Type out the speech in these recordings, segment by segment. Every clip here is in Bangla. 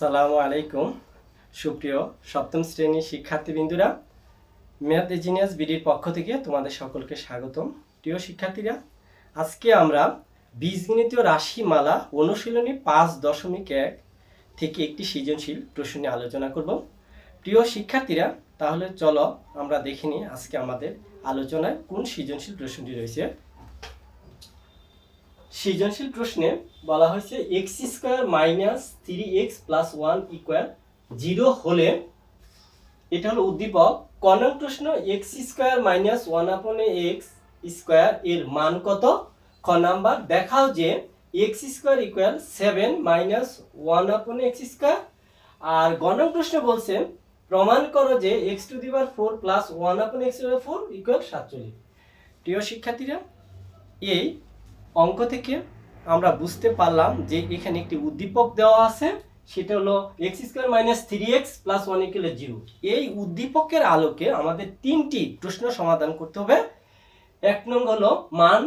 আসসালামু আলাইকুম। সুপ্রিয় সপ্তম শ্রেণির শিক্ষার্থীবৃন্দুরা, ম্যাথ ইঞ্জিনিয়ার্স বিডির পক্ষ থেকে তোমাদের সকলকে স্বাগতম। প্রিয় শিক্ষার্থীরা, আজকে আমরা বীজগণিতীয় রাশিমালা অনুশীলনী পাঁচ দশমিক এক থেকে একটি সৃজনশীল প্রশ্ন নিয়ে আলোচনা করব। প্রিয় শিক্ষার্থীরা, তাহলে চলো আমরা দেখে নিই আজকে আমাদের আলোচনায় কোন সৃজনশীল প্রশ্নটি রয়েছে। সৃজনশীল প্রশ্নে বলা হয়েছে X square minus three X plus one equal zero হলে এটা হলো উদ্দীপক। ক নং প্রশ্ন X square minus one upon X square এর মান কত? খ নাম্বার, দেখাও যে X square equal seven minus one upon X square আর গ নং প্রশ্ন বলছে, প্রমাণ করো যে X to the power four plus one upon X to four equal সাতচল্লিশ। প্রিয় শিক্ষার্থীরা, এই অঙ্ক থেকে আমরা বুঝতে পারলাম যে এখানে একটি উদ্দীপক দেওয়া আছে, সেটা হলো X square minus three X plus one equal zero এই উদ্দীপকের আলোকে আমাদের তিনটি প্রশ্ন সমাধান করতে হবে। এক নং হলো মান,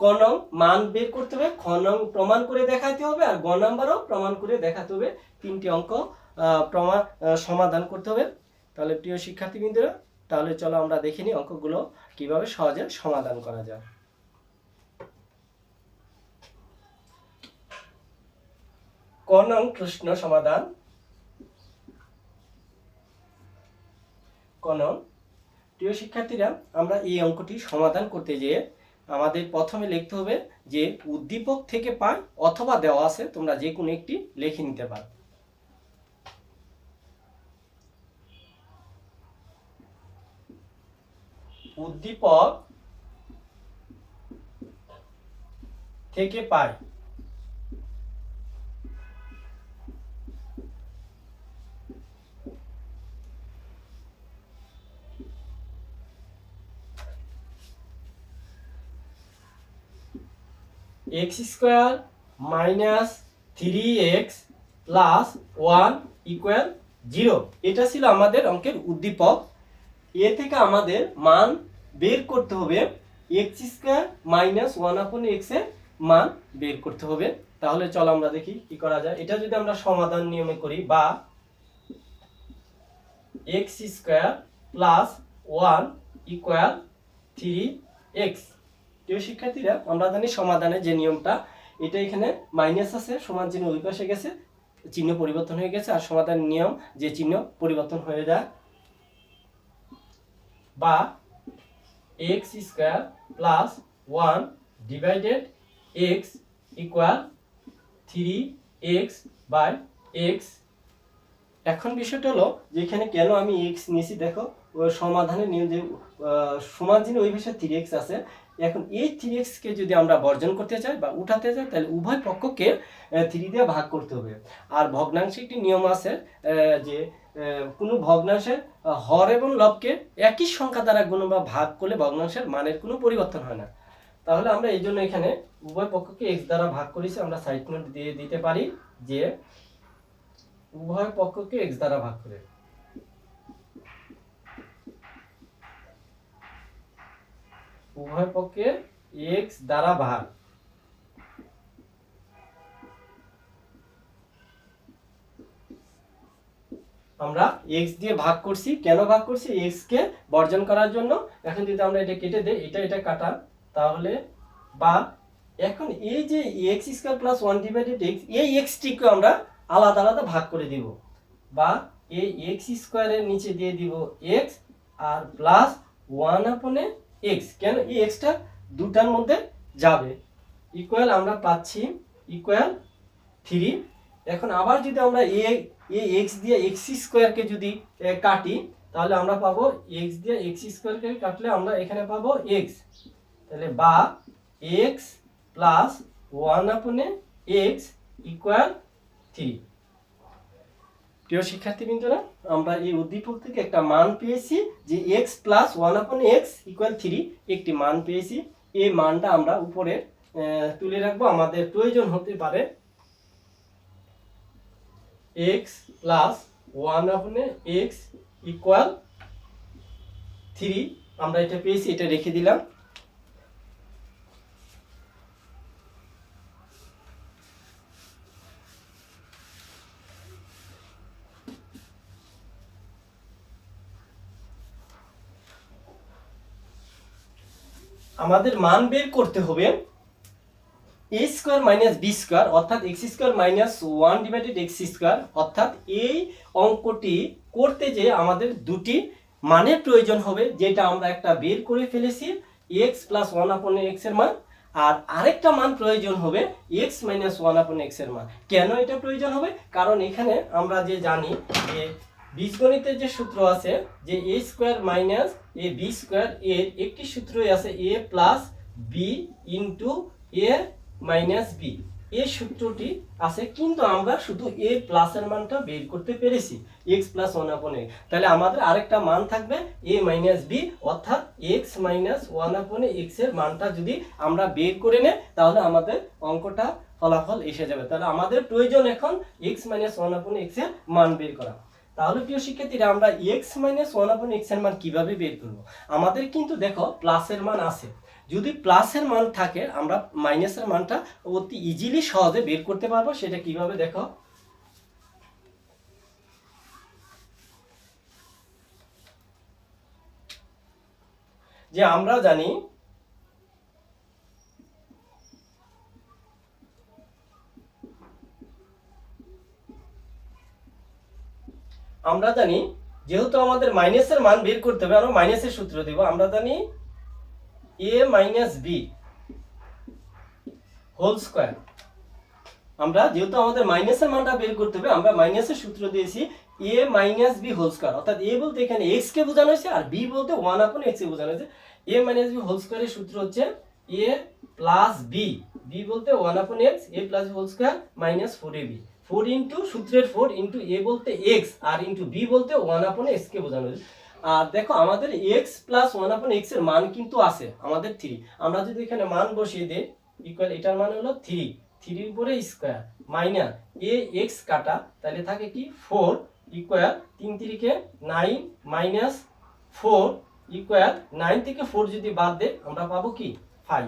ক নং মান বের করতে হবে, খ নং প্রমাণ করে দেখাতে হবে, আর গ নাম্বারও প্রমাণ করে দেখাতে হবে। তিনটি অঙ্ক প্রমাণ সমাধান করতে হবে। তাহলে প্রিয় শিক্ষার্থীবৃন্দরা, তাহলে চলো আমরা দেখে নিই অঙ্কগুলো কীভাবে সহজে সমাধান করা যায়। নং প্রশ্ন সমাধান নং প্রিয় শিক্ষার্থীরা, আমরা এই অঙ্কটি সমাধান করতে যেয়ে আমাদের প্রথমে লিখতে হবে যে উদ্দীপক থেকে পাই অথবা দেওয়া আছে, তোমরা যে কোনো একটি লিখে নিতে পারো। উদ্দীপক থেকে পাই X square minus three X plus one equal zero এটা ছিল আমাদের অঙ্কের উদ্দীপক। এ থেকে আমাদের মান বের করতে হবে। X square minus one upon এক্সের মান বের করতে হবে। তাহলে চলো আমরা দেখি কি করা যায়। এটা যদি আমরা সমাধান নিয়মে করি বা X square plus one equal three X প্রিয় শিক্ষার্থীরা, আমরা জানি সমাধানের যে নিয়মটা, এটা এখানে মাইনাস আছে, সমান চিহ্ন ওই পাশে গেছে, চিহ্ন পরিবর্তন হয়ে গেছে, আর সমাধানের নিয়ম যে চিহ্ন পরিবর্তন হয়ে যায়, বা X square plus one divided X equal three X by X এখন বিষয়টা হলো যে এখানে কেন আমি এক্স নিয়েছি, দেখো সমাধানের নিয়ম যে সমান চিহ্ন ওই পাশে থ্রি এক্স আছে এখন এই থ্রি এক্সকে যদি আমরা বর্জন করতে চাই বা উঠাতে চাই, তাহলে উভয় পক্ষকে থ্রি দিয়ে ভাগ করতে হবে। আর ভগ্নাংশে একটি নিয়ম আছে যে কোনো ভগ্নাংশের হর এবং লবকে একই সংখ্যা দ্বারা গুণ বা ভাগ করলে ভগ্নাংশের মানের কোনো পরিবর্তন হয় না। তাহলে আমরা এই জন্য এখানে উভয় পক্ষকে এক্স দ্বারা ভাগ করেছি আমরা সাইড নোট দিয়ে দিতে পারি যে, উভয় পক্ষকে এক্স দ্বারা ভাগ করে। উভয় পক্ষে এক্স দ্বারা ভাগ। আমরা এক্স দিয়ে ভাগ করছি, কেন ভাগ করছি? এক্স কে বর্জন করার জন্য। এখন যদি আমরা এটা কেটে দেই, এটা এটা কাটা, তাহলে বা এখন এই যে X square plus one divided X এই এক্সটিকে আমরা আলাদা আলাদা ভাগ করে দিব। বা এই এক্স স্কোয়ারের নিচে দিয়ে দিব এক্স আর প্লাস ওয়ান আপনে এক্স কেন এই এক্সটা দুটার মধ্যে যাবে? ইকুয়াল আমরা পাচ্ছি ইকুয়াল থ্রি এখন আবার যদি আমরা এ এ এক্স দিয়ে এক্স স্কোয়ারকে যদি কাটি, তাহলে আমরা পাবো এক্স দিয়ে এক্স স্কোয়ারকে কাটলে আমরা এখানে পাবো এক্স তাহলে বা X plus one upon X equal three প্রিয় শিক্ষার্থীবৃন্দরা, আমরা এই উদ্দীপক থেকে একটা মান পেয়েছি যে X plus one upon X equal three একটি মান পেয়েছি। এই মানটা আমরা উপরে তুলে রাখব। আমাদের প্রয়োজন হতে পারে X plus one upon X equal three আমরা এটা পেয়েছি, এটা রেখে দিলাম। আমাদের মান বের করতে হবে A square minus B square অর্থাৎ X square minus one divided X square অর্থাৎ এই অঙ্কটি করতে যে আমাদের দুটি মানের প্রয়োজন হবে, যেটা আমরা একটা বের করে ফেলেছি এক্স প্লাস ওয়ান আপন এক্সের মান, আর আরেকটা মান প্রয়োজন হবে এক্স মাইনাস ওয়ান আপন এক্সের মান। কেন এটা প্রয়োজন হবে? কারণ এখানে আমরা যে জানি যে বীজগণিতের যে সূত্র আছে, যে A square minus A B square এর একটি সূত্রই আছে A plus B into A minus B এই সূত্রটি আছে, কিন্তু আমরা শুধু এ প্লাসের মানটা বের করতে পেরেছি এক্স প্লাস ওয়ান আপন এ তাহলে আমাদের আরেকটা মান থাকবে এ মাইনাস বি অর্থাৎ এক্স মাইনাস ওয়ান আপন এক্সের মানটা যদি আমরা বের করে নেই, তাহলে আমাদের অঙ্কটা ফলাফল এসে যাবে। তাহলে আমাদের প্রয়োজন এখন এক্স মাইনাস ওয়ান আপন এক্সের মান বের করা। তাহলে প্রিয় শিক্ষার্থীরা, আমরা এক্স মাইনাস ওয়ান আপন এক্সের মান কীভাবে বের করব? আমাদের কিন্তু দেখো প্লাসের মান আছে। যদি প্লাসের মান থাকে, আমরা মাইনাসের মানটা অতি ইজিলি সহজে বের করতে পারব। সেটা কীভাবে দেখো? যে আমরা জানি আমরা জানি যেহেতু আমাদের মাইনাসের মান বের করতে হবে, আমরা মাইনাসের সূত্র দেব। আমরা জানি A minus B whole square আমরা যেহেতু আমাদের মাইনাসের মানটা বের করতে হবে, আমরা মাইনাসের সূত্র দিয়েছি A minus B whole square অর্থাৎ এ বলতে এখানে এক্স কে বোঝানো হয়েছে আর বি বলতে ওয়ান আপন এক্স কে বোঝানো হয়েছে। এ মাইনাস বি হোল স্কোয়ারের সূত্র হচ্ছে এ প্লাস বি বি বলতে one upon X A plus whole square minus four A B four into সূত্রের ফোর ইন্টু এ বলতে এক্স আর ইন্টু বি বলতে ওয়ান আপন এক্স কে বোঝানো হয়েছে আর দেখো আমাদের এক্স প্লাস ওয়ান আপন এক্সের মান কিন্তু আছে, আমাদের থ্রি আমরা যদি এখানে মান বসিয়ে দিই ইকুয়াল এটার মান হলো থ্রি থ্রির উপরে স্কোয়ার মাইনাস এ এক্স কাটা, তাহলে থাকে কি ফোর ইকুয়াল তিন তিরিকে nine minus four equal nine থেকে ফোর যদি বাদ দেয় আমরা পাবো কি ফাইভ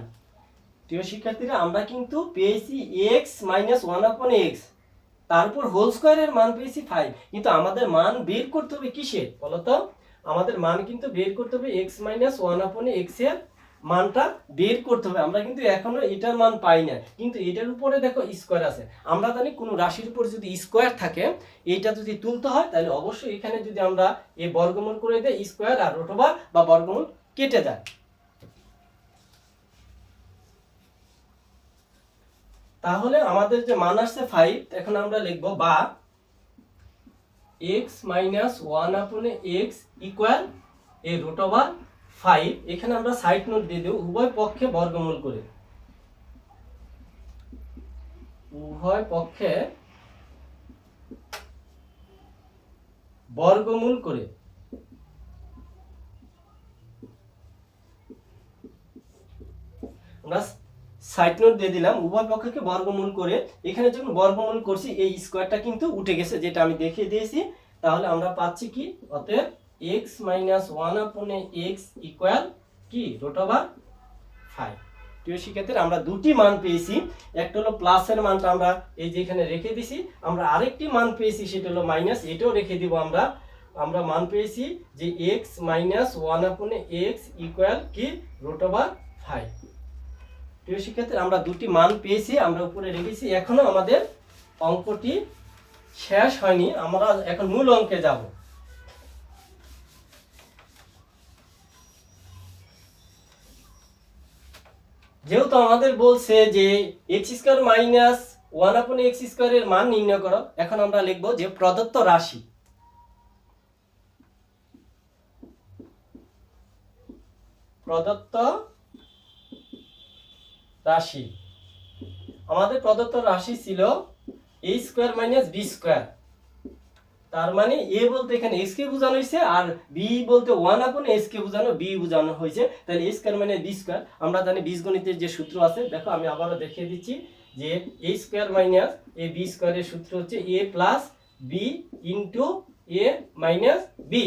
প্রিয় শিক্ষার্থীরা, আমরা কিন্তু পেয়েছি X minus one upon X তারপর হোল স্কোয়ারের মান পেয়েছি ফাইভ কিন্তু আমাদের মান বের করতে হবে কিসের? বলতো? আমাদের মান কিন্তু বের করতে হবে এক্স মাইনাস ওয়ান আপন এক্সের মানটা বের করতে হবে। আমরা কিন্তু এখনও এটার মান পাই না। কিন্তু এটার উপরে দেখো স্কোয়ার আছে। আমরা জানি কোনো রাশির উপর যদি স্কোয়ার থাকে, এইটা যদি তুলতে হয়, তাহলে অবশ্যই এখানে যদি আমরা এ বর্গমূল করে দেয় স্কোয়ার আর রোটোবার বা বর্গমূল কেটে যায়। তাহলে আমাদের যে মান আসছে ফাইভ এখন আমরা লিখব বা X minus one upon X equal a root over five এখানে আমরা সাইড নোট দিয়ে দেব, উভয় পক্ষে বর্গমূল করে। উভয় পক্ষে বর্গমূল করে। আমরা সাইড নোট দিয়ে দিলাম, উভয় পক্ষকে বর্গমূল করে। এখানে যখন বর্গমূল করছি, এই স্কোয়ারটা কিন্তু উঠে গেছে, যেটা আমি দেখিয়ে দিয়েছি। তাহলে আমরা পাচ্ছি কি? অতএব X minus one upon X equal কি? রোট ওভার ফাইভ প্রিয় শিক্ষার্থীরা, আমরা দুটি মান পেয়েছি। একটা হলো প্লাসের মানটা আমরা এই যে এখানে রেখে দিছি। আমরা আরেকটি মান পেয়েছি, সেটা হলো মাইনাস এটাও রেখে দিব আমরা। আমরা মান পেয়েছি যে X minus one upon X equal কি? রোট ওভার ফাইভ প্রিয় শিক্ষার্থী আমরা দুটি মান পেয়েছি, আমরা উপরে রেখেছি। এখনও আমাদের অঙ্কটি শেষ হয়নি, আমরা এখন মূল অঙ্কে যাব। যেহেতু আমাদের বলছে যে X square minus one upon X স্কোয়ারের মান নির্ণয় করো, এখন আমরা লিখব যে প্রদত্ত রাশি। প্রদত্ত রাশি। আমাদের প্রদত্ত রাশি ছিল A square minus B square তার মানে এ বলতে এখানে এক্স কে বোঝানো হয়েছে আর বি বলতে ওয়ান আপন এস কে বোঝানো বি বোঝানো হয়েছে। তাহলে এ স্কোয়ার মানে বি স্কোয়ার আমরা জানি বীজগণিতের যে সূত্র আছে, দেখো আমি আবারও দেখিয়ে দিচ্ছি যে A square minus A B স্কোয়ারের সূত্র হচ্ছে A plus B into A minus B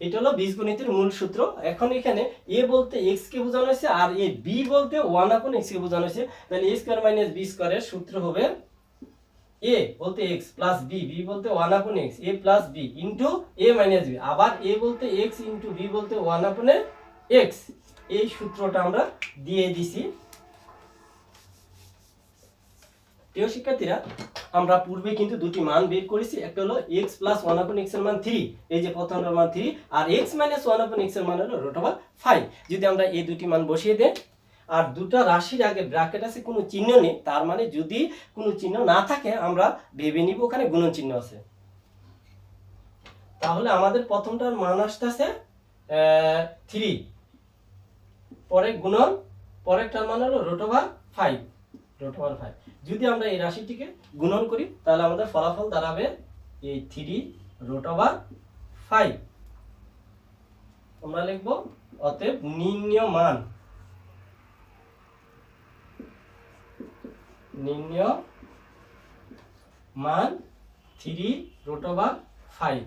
এটা হলো বীজগণিতের মূল সূত্র। এখন এখানে এ বলতে এক্স কে বোঝানো হয়েছে আর এ বি বলতে ওয়ান আপন এক্স কে বোঝানো হয়েছে। তাহলে এ স্কোয়ার মাইনাস বি স্কোয়ারের সূত্র হবে এ বলতে এক্স প্লাস বি বি বলতে one upon X A plus B into A minus B আবার এ বলতে এক্স ইন্টু বি বলতে ওয়ান আপনে এক্স এই সূত্রটা আমরা দিয়ে দিছি। প্রিয় শিক্ষার্থীরা, আমরা পূর্বে কিন্তু দুটি মান বের করেছি। একটা হলো এক্স প্লাস ওয়ান আপন এক্সের মান থ্রি এই যে প্রথমটার মান থ্রি আর এক্স মাইনাস ওয়ান আপন এক্সের মান হলো রোট ফাইভ যদি আমরা এই দুটি মান বসিয়ে দেন আর দুটা রাশির আগে ব্র্যাকেট আছে, কোনো চিহ্ন নেই, তার মানে যদি কোনো চিহ্ন না থাকে, আমরা ভেবে নিব ওখানে গুণন চিহ্ন আছে। তাহলে আমাদের প্রথমটার মান আসতেছে থ্রি পরে গুণন, পরেরটার মান হলো root five root over five যদি আমরা এই রাশিটিকে গুণন করি, তাহলে আমাদের ফলাফল দাঁড়াবে এই থ্রি রোট ওভার ফাইভ আমরা লিখব অতএব নির্ণয় মান মান থ্রি রোট ওভার ফাইভ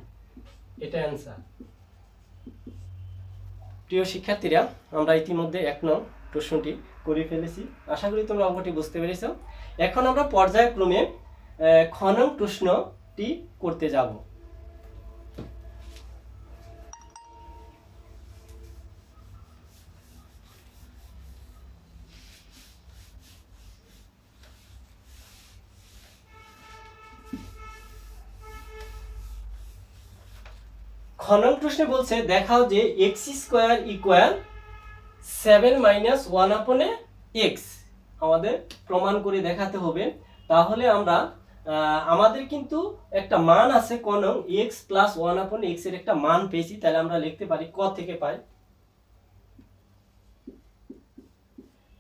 এটা অ্যান্সার প্রিয় শিক্ষার্থীরা, আমরা ইতিমধ্যে এক নং প্রশ্নটি করে ফেলেছি। আশা করি তোমরা অঙ্কটি বুঝতে পেরেছ। এখন আমরা পর্যায়ক্রমে আহ, খ নং প্রশ্নটি করতে যাব। খ নং প্রশ্নে বলছে দেখাও যে X square equal seven minus one upon X আমাদের প্রমাণ করে দেখাতে হবে। তাহলে আমরা আমাদের কিন্তু একটা মান আছে কোন এক্স প্লাস ওয়ান আপন এক্সের একটা মান পেয়েছি, তাহলে আমরা লিখতে পারি ক থেকে পাই।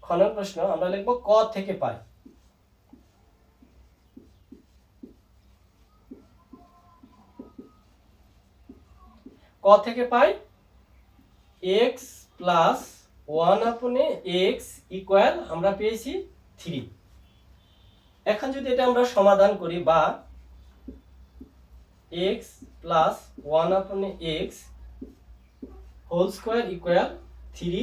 খ নং প্রশ্ন, আমরা লিখব ক থেকে পাই। ক থেকে পাই? X plus one upon X equal আমরা পেয়েছি থ্রি এখন যদি এটা আমরা সমাধান করি বা X plus one upon X whole square equal three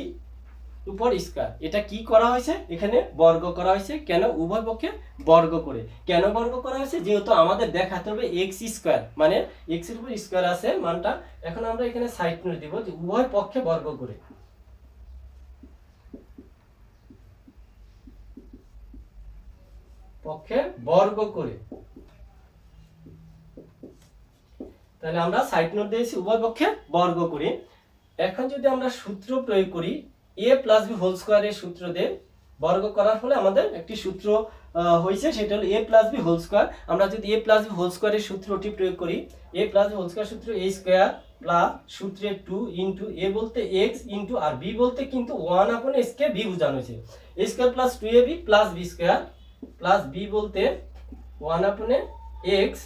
উপর স্কোয়ার এটা কি করা হয়েছে? এখানে বর্গ করা হয়েছে। কেন? উভয় পক্ষে বর্গ করে। কেন বর্গ করা হয়েছে? যেহেতু আমাদের দেখাতে হবে এক্স স্কোয়ার মানে এক্সের উপর স্কোয়ার আছে মানটা। এখন আমরা এখানে সাইড নোট দিব যে উভয় পক্ষে বর্গ করে। পক্ষে বর্গ করে। তাহলে আমরা সাইড নোট দিয়েছি, উভয় পক্ষে বর্গ করে। এখন যদি আমরা সূত্র প্রয়োগ করি এ প্লাস বি হোল স্কোয়ারের সূত্র দিয়ে বর্গ করার ফলে আমাদের একটি সূত্র হয়েছে, সেটা হলো A plus B whole square আমরা যদি এ প্লাস বি হোল স্কোয়ারের সূত্রটি প্রয়োগ করি A plus B whole square সূত্র এ স্কোয়ার প্লাস সূত্রে টু ইন্টু এ বলতে এক্স ইন্টু আর বি বলতে কিন্তু ওয়ান আপন এক্স কে বি বোঝানো হয়েছে। A square plus two A B plus B square plus B বলতে one upon X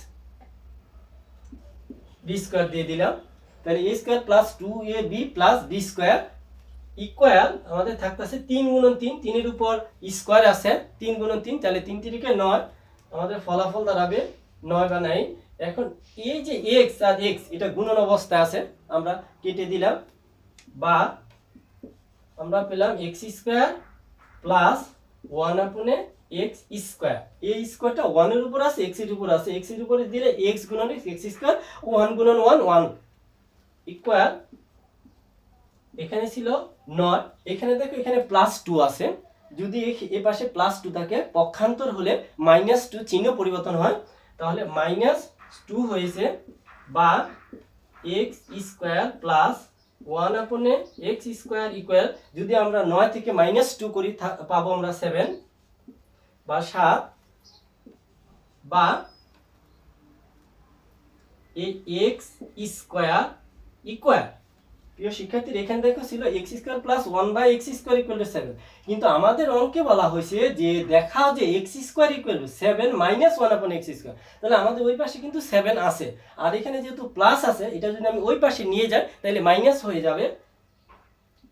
B square দিয়ে দিলাম। তাহলে A square plus two A B plus B square equal আমাদের থাকতেছে তিন গুণন তিন, তিনের উপর স্কোয়ার আছে, তিন গুণন তিন, তাহলে তিন তিরিকে নয়। আমাদের ফলাফল দাঁড়াবে নয় বা নাই এখন এই যে এক্স আর এক্স এটা গুণন অবস্থায় আছে, আমরা কেটে দিলাম বা আমরা পেলাম X square plus one upon X square এই স্কোয়ারটা ওয়ানের উপর আছে এক্সের উপর আছে। এক্সের উপরে দিলে এক্স গুণন এক্স স্কোয়ার ওয়ান গুণন ওয়ান ওয়ান ইকুয়াল এখানে ছিল নয় এখানে দেখো, এখানে প্লাস টু আছে। যদি এ- পাশে প্লাস টু থাকে, পক্ষান্তর হলে মাইনাস টু চিহ্ন পরিবর্তন হয়। তাহলে মাইনাস টু হয়েছে বা X square plus one upon X square equal যদি আমরা নয় থেকে মাইনাস টু করি পাবো আমরা সেভেন বা সাত বা এক্স স্কোয়ার ইকুয়াল প্রিয় শিক্ষার্থীর, এখানে দেখো ছিল X square plus one by X square equal to seven কিন্তু আমাদের অঙ্কে বলা হয়েছে যে যে X square equal to seven minus one upon X square. তাহলে আমাদের ওই পাশে কিন্তু সেভেন আছে। আর এখানে যেহেতু প্লাস আছে, এটা যদি আমি ওই পাশে নিয়ে যাই, তাহলে মাইনাস হয়ে যাবে।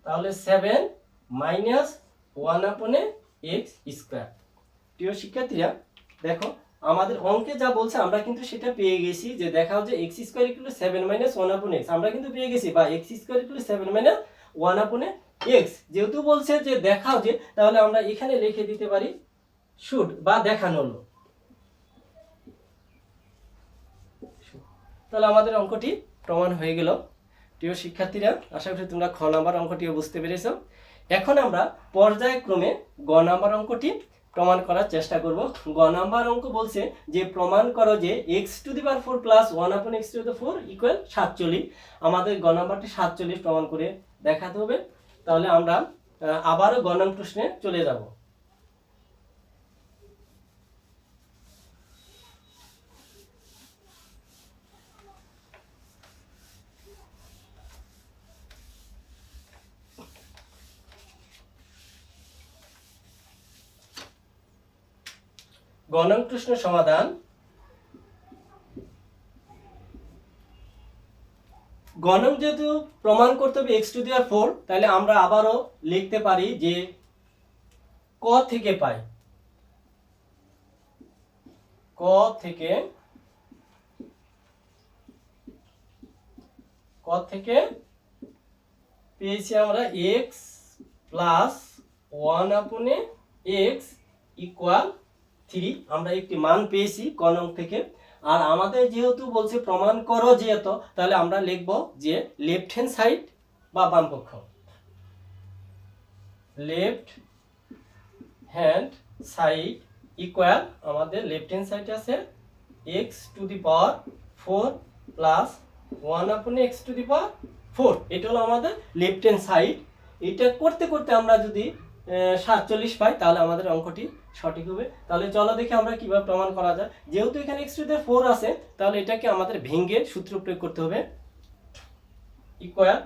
তাহলে seven minus one upon X square. প্রিয় শিক্ষার্থীরা, দেখো, আমাদের অঙ্কে যা বলছে, আমরা কিন্তু সেটা পেয়ে গেছি যে দেখাও যে X square equal seven minus one upon X আমরা কিন্তু পেয়ে গেছি, বা X square equal seven minus one upon X যেহেতু বলছে যে দেখাও যে, তাহলে আমরা এখানে লিখে দিতে পারি শুট বা দেখানো হলো। তাহলে আমাদের অঙ্কটি প্রমাণ হয়ে গেল। প্রিয় শিক্ষার্থীরা, আশা করি তোমরা খ নাম্বার অঙ্কটিও বুঝতে পেরেছ। এখন আমরা পর্যায়ক্রমে গ নাম্বার অঙ্কটি প্রমাণ করার চেষ্টা করব। গ নাম্বার অঙ্ক বলছে যে, প্রমাণ করো যে X to the power four plus one upon X to the four equal সাতচল্লিশ। আমাদের গ নাম্বারটি সাতচল্লিশ প্রমাণ করে দেখাতে হবে। তাহলে আমরা আবারও গণন প্রশ্নে চলে যাব। গণন প্রশ্ন সমাধান। গণন যেহেতু প্রমাণ করতে হবে এক্স টু দেওয়ার ফোর তাহলে আমরা আবারও লিখতে পারি যে ক থেকে পাই। ক থেকে ক থেকে পেয়েছি আমরা X plus one upon X equal three, আমরা একটি মান পেয়েছি কনং থেকে। আর আমাদের যেহেতু বলছে প্রমাণ করো যেহেতু, তাহলে আমরা লিখব যে লেফট হ্যান্ড সাইড বা বামপক্ষ লেফট হ্যান্ড সাইড ইকুয়াল আমাদের লেফট হ্যান্ড সাইড আছে X to the power four plus one upon X to the power four এটা হলো আমাদের লেফট হ্যান্ড সাইড এটা করতে করতে আমরা যদি সাতচল্লিশ পাই, তাহলে আমাদের অঙ্কটি সঠিক হবে। তাহলে চলো দেখি আমরা কীভাবে প্রমাণ করা যায়। যেহেতু এখানে এক্স টু ফোর আছে, তাহলে এটাকে আমাদের ভেঙে সূত্র প্রয়োগ করতে হবে। ইকোয়াল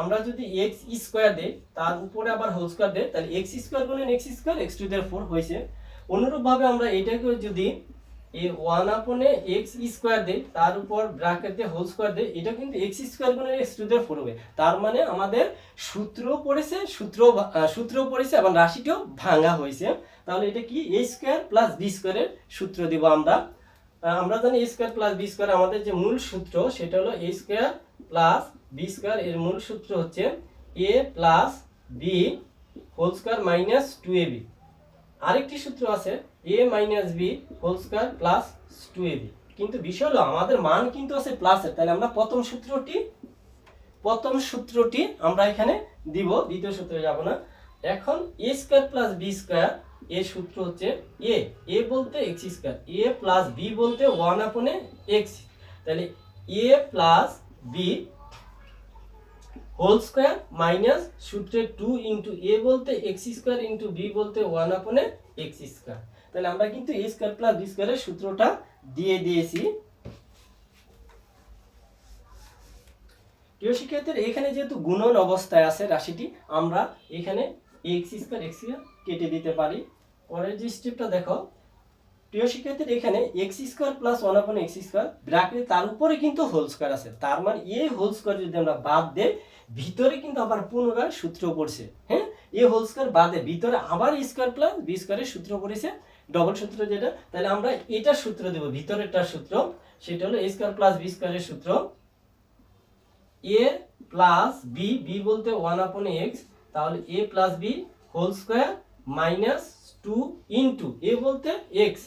আমরা যদি এক্স স্কোয়ার দেই, তার উপরে আবার হোল স্কোয়ার দেয় তাহলে এক্স স্কোয়ার গুণন x square x to four হয়েছে। অনুরূপভাবে আমরা এটাকে যদি এই ওয়ান আপনে এক্স স্কোয়ার দেই তার উপর ব্র্যাকেট দিয়ে হোল স্কোয়ার দেই এটা কিন্তু এক্স স্কোয়ার গুণন এক্স টু ফোর হবে। তার মানে আমাদের সূত্র পড়েছে, সূত্র সূত্র পড়েছে এবং রাশিটিও ভাঙা হয়েছে। তাহলে এটা কি? এ স্কোয়ার প্লাস বি স্কোয়ারের সূত্র দিব আমরা। আমরা জানি a square plus b square আমাদের যে মূল সূত্র, সেটা হলো a square plus b square এর মূল সূত্র হচ্ছে a plus b whole square minus two a b আরেকটি সূত্র আছে a minus b whole square plus two a b কিন্তু বিষয় হলো, আমাদের মান কিন্তু আছে প্লাসের তাহলে আমরা প্রথম সূত্রটি প্রথম সূত্রটি আমরা এখানে দিব, দ্বিতীয় সূত্রে যাব না। এখন a square plus b square এর সূত্র হচ্ছে এ এ বলতে x square a plus b বলতে ওয়ান আপনে এক্স তাহলে a plus b whole square minus সূত্রে টু ইন্টু এ বলতে এক্স স্কোয়ার ইন্টু বি বলতে ওয়ান আপনে এক্স স্কোয়ার তাহলে আমরা কিন্তু এ স্কোয়ার প্লাস বি স্কোয়ারের সূত্রটা দিয়ে দিয়েছি। প্রিয় শিক্ষার্থীরা, এখানে যেহেতু গুণন অবস্থায় আছে রাশিটি, আমরা এখানে এক্স স্কোয়ার এক্স কেটে দিতে পারি। পরের যে স্টেপটা দেখো, প্রিয় শিক্ষার্থীরা, এখানে x square plus one upon x square bracket তার উপরে কিন্তু হোল স্কোয়ার আছে। তার মানে এই হোল স্কোয়ার যদি আমরা বাদ দেই, ভিতরে কিন্তু আবার পুনরায় সূত্র পড়ছে হ্যাঁ? এই হোল স্কোয়ার বাদে ভিতরে আবার স্কোয়ার প্লাস বি স্কোয়ারের সূত্র পড়েছে। ডবল সূত্র যেটা, তাহলে আমরা এটার সূত্র দেব ভিতরেরটার সূত্র, সেটা হলো এ স্কোয়ার প্লাস বি স্কোয়ারের সূত্র। এ প্লাস বি বি বলতে ওয়ান আপন এক্স তাহলে a plus b whole square minus two into a বলতে এক্স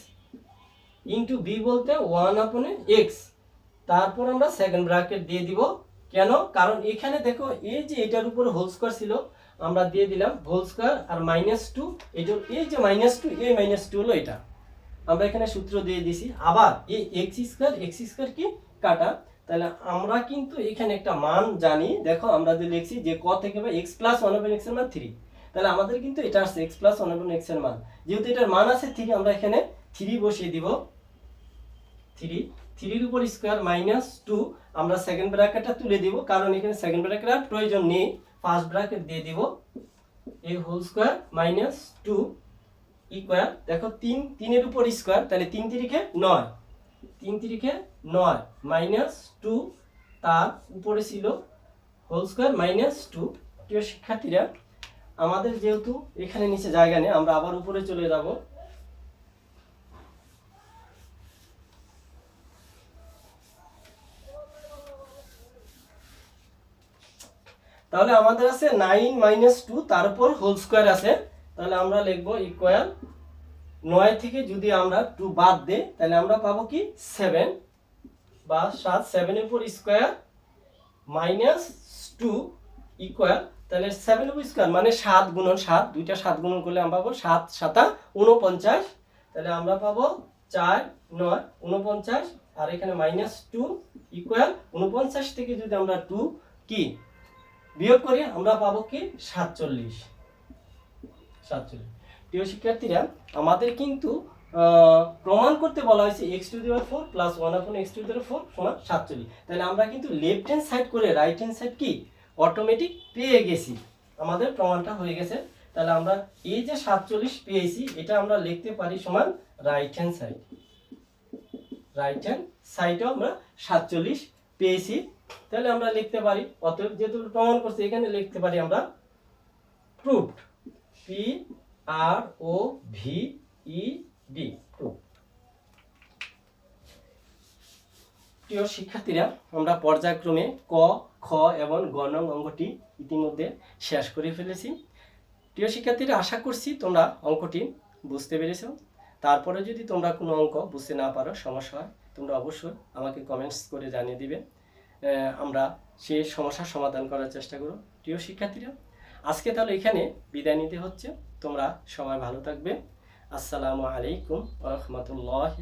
ইন্টু বি বলতে ওয়ান আপনে এক্স তারপর আমরা সেকেন্ড ব্র্যাকেট দিয়ে দিব। কেন? কারণ এখানে দেখো, এই যে এটার উপরে হোল স্কোয়ার ছিল আমরা দিয়ে দিলাম হোল স্কোয়ার আর মাইনাস টু এই এটা এই যে মাইনাস টু এই মাইনাস টু হলো এটা। আমরা এখানে সূত্র দিয়ে দিছি। আবার এই এক্স স্কোয়ার এক্স স্কোয়ার কি? কাটা। তাহলে আমরা কিন্তু এখানে একটা মান জানি। দেখো, আমরা যে লিখছি যে ক থেকে বা এক্স প্লাস ওয়ান ওভার এক্সের মান থ্রি তাহলে আমাদের কিন্তু এটা আসছে এক্স প্লাস ওয়ান ওভার এক্সের মান। যেহেতু এটার মান আছে থ্রি আমরা এখানে থ্রি বসিয়ে দিব। থ্রি থ্রির উপর স্কোয়ার মাইনাস টু আমরা সেকেন্ড ব্র্যাকেটটা তুলে দিব। কারণ এখানে সেকেন্ড ব্র্যাকেট আর প্রয়োজন নেই। ফার্স্ট ব্র্যাকেট দিয়ে দিব a whole square minus two equal দেখো তিন, তিনের উপর স্কোয়ার তাহলে তিন তিরিখে নয়। তিন তিরিখে নয় মাইনাস টু তার উপরে ছিল হোল স্কোয়ার মাইনাস টু প্রিয় শিক্ষার্থীরা, আমাদের যেহেতু এখানে নিচে জায়গা নেই, আমরা আবার উপরে চলে যাব। তাহলে আমাদের আছে নাইন মাইনাস টু তার উপর হোল স্কোয়ার আছে। তাহলে আমরা লিখব ইকুয়াল নয় থেকে যদি আমরা টু বাদ দেই, তাহলে আমরা পাবো কি? সেভেন বা সাত সেভেনের উপর স্কোয়ার মাইনাস টু ইকুয়াল তাহলে সেভেন স্কোয়ার মানে সাত গুণন সাত, দুইটা সাত গুণন করলে আমরা পাবো সাত, সাতা উনপঞ্চাশ তাহলে আমরা পাবো চার, নয় উনপঞ্চাশ আর এখানে মাইনাস টু ইকুয়াল উনপঞ্চাশ থেকে যদি আমরা টু কি? বিয়োগ করি আমরা পাবো কি? সাতচল্লিশ। সাতচল্লিশ। প্রিয় শিক্ষার্থীরা, আমাদের কিন্তু প্রমাণ করতে বলা হয়েছে এক্স টু দেওয়ার four plus one upon x to দেওয়ার ফোর সমান সাতচল্লিশ। তাহলে আমরা কিন্তু লেফট হ্যান্ড সাইড করে রাইট হ্যান্ড সাইড কি? অটোমেটিক পেয়ে গেছি। আমাদের প্রমাণটা হয়ে গেছে। তাহলে আমরা এই যে সাতচল্লিশ পেয়েছি, এটা আমরা লিখতে পারি সমান right hand side right hand সাইডেও আমরা সাতচল্লিশ পেয়েছি, তাহলে আমরা লিখতে পারি, অতএব যেহেতু প্রমাণ করছি, এখানে লিখতে পারি আমরা proved P R O V E D proof প্রিয় শিক্ষার্থীরা, আমরা পর্যায়ক্রমে ক, খ এবং গ নং অঙ্কটি ইতিমধ্যে শেষ করে ফেলেছি। প্রিয় শিক্ষার্থীরা, আশা করছি তোমরা অঙ্কটি বুঝতে পেরেছ। তারপরে যদি তোমরা কোনো অঙ্ক বুঝতে না পারো, সমস্যা হয় তোমরা অবশ্যই আমাকে কমেন্টস করে জানিয়ে দিবে। আমরা সেই সমস্যার সমাধান করার চেষ্টা করব। প্রিয় শিক্ষার্থীরা, আজকে তাহলে এখানে বিদায় নিতে হচ্ছে। তোমরা সবাই ভালো থাকবে। আসসালামু আলাইকুম রহমতুল্লাহ